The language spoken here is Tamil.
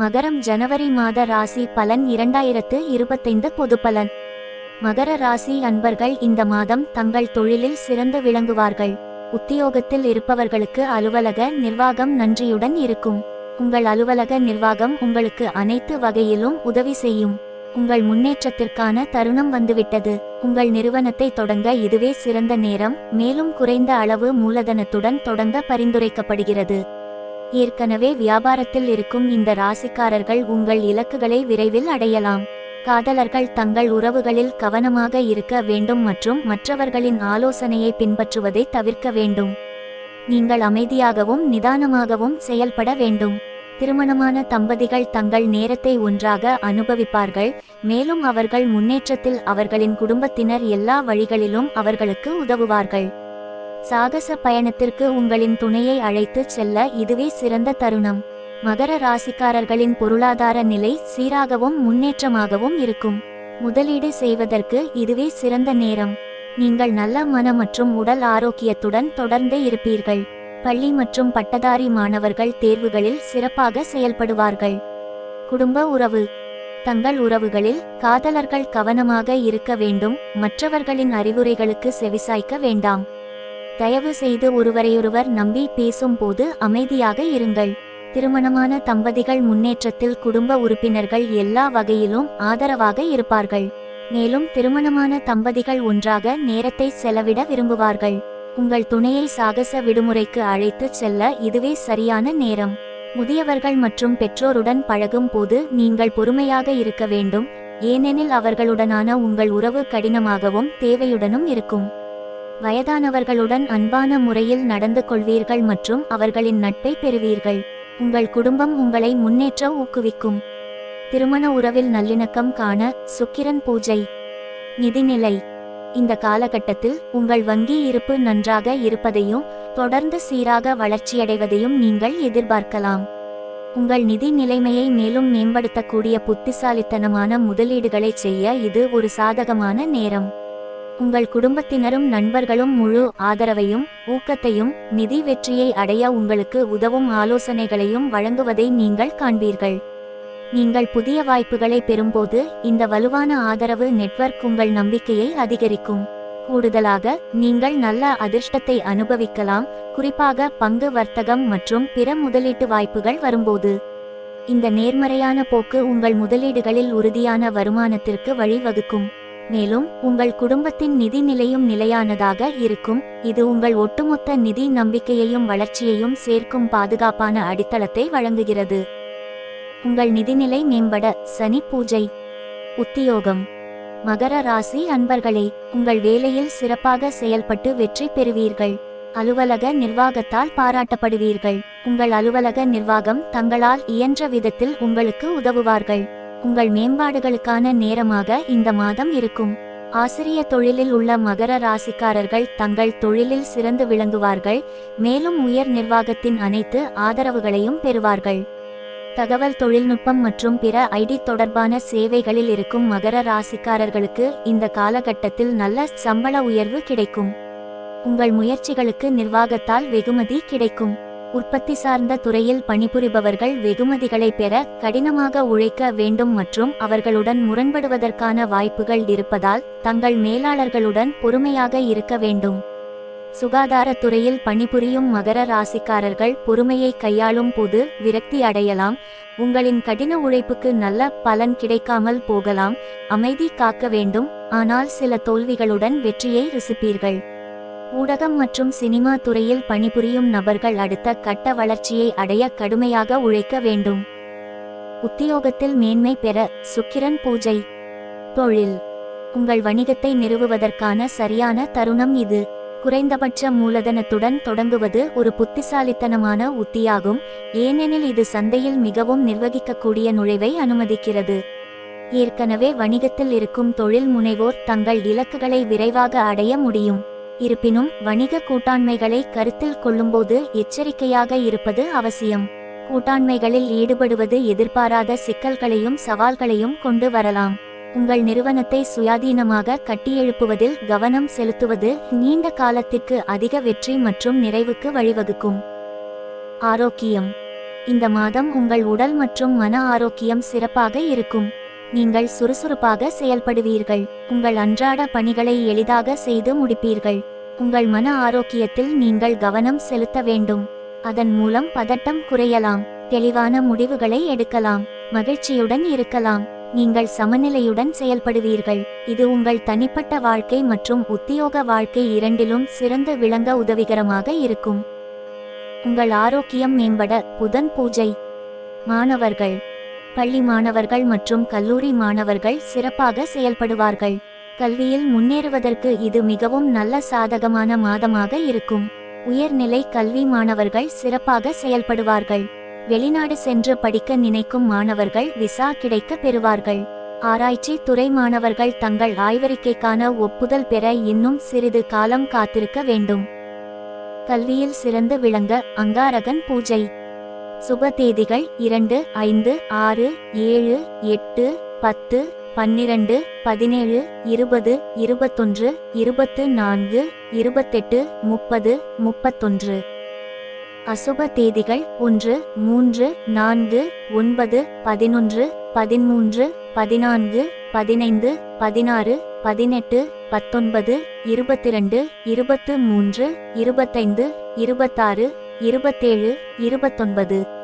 மகரம் ஜனவரி மாத ராசி பலன் இரண்டாயிரத்து இருபத்தைந்து பொதுப்பலன். மகர ராசி அன்பர்கள் இந்த மாதம் தங்கள் தொழிலில் சிறந்து விளங்குவார்கள். உத்தியோகத்தில் இருப்பவர்களுக்கு அலுவலக நிர்வாகம் நன்றியுடன் இருக்கும். உங்கள் அலுவலக நிர்வாகம் உங்களுக்கு அனைத்து வகையிலும் உதவி செய்யும். உங்கள் முன்னேற்றத்திற்கான தருணம் வந்துவிட்டது. உங்கள் நிறுவனத்தை தொடங்க இதுவே சிறந்த நேரம் மேலும் குறைந்த அளவு மூலதனத்துடன் தொடங்க பரிந்துரைக்கப்படுகிறது. ஏற்கனவே வியாபாரத்தில் இருக்கும் இந்த ராசிக்காரர்கள் உங்கள் இலக்குகளை விரைவில் அடையலாம். காதலர்கள் தங்கள் உறவுகளில் கவனமாக இருக்க வேண்டும் மற்றும் மற்றவர்களின் ஆலோசனையை பின்பற்றுவதை தவிர்க்க வேண்டும். நீங்கள் அமைதியாகவும் நிதானமாகவும் செயல்பட வேண்டும். திருமணமான தம்பதிகள் தங்கள் நேரத்தை ஒன்றாக அனுபவிப்பார்கள் மேலும் அவர்கள் முன்னேற்றத்தில் அவர்களின் குடும்பத்தினர் எல்லா வழிகளிலும் அவர்களுக்கு உதவுவார்கள். சாகச பயணத்திற்கு உங்களின் துணையை அழைத்துச் செல்ல இதுவே சிறந்த தருணம். மகர ராசிக்காரர்களின் பொருளாதார நிலை சீராகவும் முன்னேற்றமாகவும் இருக்கும். முதலீடு செய்வதற்கு இதுவே சிறந்த நேரம். நீங்கள் நல்ல மன மற்றும் உடல் ஆரோக்கியத்துடன் தொடர்ந்து இருப்பீர்கள். பள்ளி மற்றும் பட்டதாரி மாணவர்கள் தேர்வுகளில் சிறப்பாக செயல்படுவார்கள். குடும்ப உறவு. தங்கள் உறவுகளில் காதலர்கள் கவனமாக இருக்க வேண்டும். மற்றவர்களின் அறிவுரைகளுக்கு செவிசாய்க்க வேண்டாம். தயவு செய்து ஒருவரையொருவர் நம்பி பேசும்போது அமைதியாக இருங்கள். திருமணமான தம்பதிகள் முன்னேற்றத்தில் குடும்ப உறுப்பினர்கள் எல்லா வகையிலும் ஆதரவாக இருப்பார்கள். மேலும் திருமணமான தம்பதிகள் ஒன்றாக நேரத்தை செலவிட விரும்புவார்கள். உங்கள் துணையை சாகச விடுமுறைக்கு அழைத்துச் செல்ல இதுவே சரியான நேரம். முதியவர்கள் மற்றும் பெற்றோருடன் பழகும் போது நீங்கள் பொறுமையாக இருக்க வேண்டும். ஏனெனில் அவர்களுடனான உங்கள் உறவு கடினமாகவும் தேவையுடனும் இருக்கும். வயதானவர்களுடன் அன்பான முறையில் நடந்து கொள்வீர்கள் மற்றும் அவர்களின் நட்பை பெறுவீர்கள். உங்கள் குடும்பம் உங்களை முன்னேற்ற ஊக்குவிக்கும். திருமண உறவில் நல்லிணக்கம் காண சுக்கிரன் பூஜை. நிதிநிலை. இந்த காலகட்டத்தில் உங்கள் வங்கி இருப்பு நன்றாக இருப்பதையும் தொடர்ந்து சீராக வளர்ச்சியடைவதையும் நீங்கள் எதிர்பார்க்கலாம். உங்கள் நிதி நிலைமையை மேலும் மேம்படுத்தக்கூடிய புத்திசாலித்தனமான முதலீடுகளை செய்ய இது ஒரு சாதகமான நேரம். உங்கள் குடும்பத்தினரும் நண்பர்களும் முழு ஆதரவையும் ஊக்கத்தையும் நிதி வெற்றியை அடைய உங்களுக்கு உதவும் ஆலோசனைகளையும் வழங்குவதை நீங்கள் காண்பீர்கள். நீங்கள் புதிய வாய்ப்புகளை பெறும்போது இந்த வலுவான ஆதரவு நெட்வொர்க் உங்கள் நம்பிக்கையை அதிகரிக்கும். கூடுதலாக நீங்கள் நல்ல அதிர்ஷ்டத்தை அனுபவிக்கலாம் குறிப்பாக பங்கு வர்த்தகம் மற்றும் பிற முதலீட்டு வாய்ப்புகள் வரும்போது. இந்த நேர்மறையான போக்கு உங்கள் முதலீடுகளில் உறுதியான வருமானத்திற்கு வழிவகுக்கும். மேலும் உங்கள் குடும்பத்தின் நிதி நிலையும் நிலையானதாக இருக்கும். இது உங்கள் ஒட்டுமொத்த நிதி நம்பிக்கையையும் வளர்ச்சியையும் சேர்க்கும் பாதுகாப்பான அடித்தளத்தை வழங்குகிறது. உங்கள் நிதிநிலை மேம்பட சனி பூஜை. உத்தியோகம். மகர ராசி அன்பர்களே உங்கள் வேலையில் சிறப்பாக செயல்பட்டு வெற்றி பெறுவீர்கள். அலுவலக நிர்வாகத்தால் பாராட்டப்படுவீர்கள். உங்கள் அலுவலக நிர்வாகம் தங்களால் இயன்ற விதத்தில் உங்களுக்கு உதவுவார்கள். உங்கள் மேம்பாடுகளுக்கான நேரமாக இந்த மாதம் இருக்கும். ஆசிரிய தொழிலில் உள்ள மகர ராசிக்காரர்கள் தங்கள் தொழிலில் சிறந்து விளங்குவார்கள் மேலும் உயர் நிர்வாகத்தின் அனைத்து ஆதரவுகளையும் பெறுவார்கள். தகவல் தொழில்நுட்பம் மற்றும் பிற ஐடி தொடர்பான சேவைகளில் இருக்கும் மகர ராசிக்காரர்களுக்கு இந்த காலகட்டத்தில் நல்ல சம்பள உயர்வு கிடைக்கும். உங்கள் முயற்சிகளுக்கு நிர்வாகத்தால் வெகுமதி கிடைக்கும். உற்பத்தி சார்ந்த துறையில் பணிபுரிபவர்கள் வெகுமதிகளை பெற கடினமாக உழைக்க வேண்டும் மற்றும் அவர்களுடன் முரண்படுவதற்கான வாய்ப்புகள் இருப்பதால் தங்கள் மேலாளர்களுடன் பொறுமையாக இருக்க வேண்டும். சுகாதாரத்துறையில் பணிபுரியும் மகர ராசிக்காரர்கள் பொறுமையை கையாளும் போது விரக்தி அடையலாம். உங்களின் கடின உழைப்புக்கு நல்ல பலன் கிடைக்காமல் போகலாம். அமைதி காக்க வேண்டும். ஆனால் சில தோல்விகளுடன் வெற்றியை ருசிப்பீர்கள். ஊடகம் மற்றும் சினிமா துறையில் பணிபுரியும் நபர்கள் அடுத்த கட்ட வளர்ச்சியை அடைய கடுமையாக உழைக்க வேண்டும். உத்தியோகத்தில் மேன்மை பெற சுக்கிரன் பூஜை. தொழில். உங்கள் வணிகத்தை நிறுவுவதற்கான சரியான தருணம் இது. குறைந்தபட்ச மூலதனத்துடன் தொடங்குவது ஒரு புத்திசாலித்தனமான உத்தியாகும் ஏனெனில் இது சந்தையில் மிகவும் நிர்வகிக்கக்கூடிய நுழைவை அனுமதிக்கிறது. ஏற்கனவே வணிகத்தில் இருக்கும் தொழில் முனைவோர் தங்கள் இலக்குகளை விரைவாக அடைய முடியும். இருப்பினும் வணிக கூட்டாண்மைகளை கருத்தில் கொள்ளும்போது எச்சரிக்கையாக இருப்பது அவசியம். கூட்டாண்மைகளில் ஈடுபடுவது எதிர்பாராத சிக்கல்களையும் சவால்களையும் கொண்டு வரலாம். உங்கள் நிறுவனத்தை சுயாதீனமாக கட்டியெழுப்புவதில் கவனம் செலுத்துவது நீண்ட காலத்திற்கு அதிக வெற்றி மற்றும் நிறைவுக்கு வழிவகுக்கும். ஆரோக்கியம். இந்த மாதம் உங்கள் உடல் மற்றும் மன ஆரோக்கியம் சிறப்பாக இருக்கும். நீங்கள் சுறுசுறுப்பாக செயல்படுவீர்கள். உங்கள் அன்றாட பணிகளை எளிதாக செய்து முடிப்பீர்கள். உங்கள் மன ஆரோக்கியத்தில் நீங்கள் கவனம் செலுத்த வேண்டும். அதன் மூலம் பதட்டம் குறையலாம். தெளிவான முடிவுகளை எடுக்கலாம். மகிழ்ச்சியுடன் இருக்கலாம். நீங்கள் சமநிலையுடன் செயல்படுவீர்கள். இது உங்கள் தனிப்பட்ட வாழ்க்கை மற்றும் உத்தியோக வாழ்க்கை இரண்டிலும் சிறந்து விளங்க உதவிகரமாக இருக்கும். உங்கள் ஆரோக்கியம் மேம்பட புதன் பூஜை. மாணவர்கள் பள்ளி மாணவர்கள் மற்றும் கல்லூரி மாணவர்கள் சிறப்பாக செயல்படுவார்கள். கல்வியில் முன்னேறுவதற்கு இது மிகவும் நல்ல சாதகமான மாதமாக இருக்கும். உயர்நிலை கல்வி மாணவர்கள் சிறப்பாக செயல்படுவார்கள். வெளிநாடு சென்று படிக்க நினைக்கும் மாணவர்கள் விசா கிடைக்க பெறுவார்கள். ஆராய்ச்சி துறை மாணவர்கள் தங்கள் ஆய்வறிக்கைக்கான ஒப்புதல் பெற இன்னும் சிறிது காலம் காத்திருக்க வேண்டும். கல்வியில் சிறந்து விளங்க அங்காரகன் பூஜை. சுப தேதிகள் இரண்டு ஐந்து ஆறு ஏழு எட்டு பத்து பன்னிரண்டு பதினேழு இருபது இருபத்தொன்று இருபத்து நான்கு இருபத்தெட்டு முப்பது முப்பத்தொன்று. அசுப தேதிகள் ஒன்று மூன்று நான்கு ஒன்பது பதினொன்று பதிமூன்று பதினான்கு பதினைந்து பதினாறு பதினெட்டு பத்தொன்பது இருபத்திரண்டு இருபத்து மூன்று இருபத்தைந்து இருபத்தாறு இருபத்தேழு இருபத்தொன்பது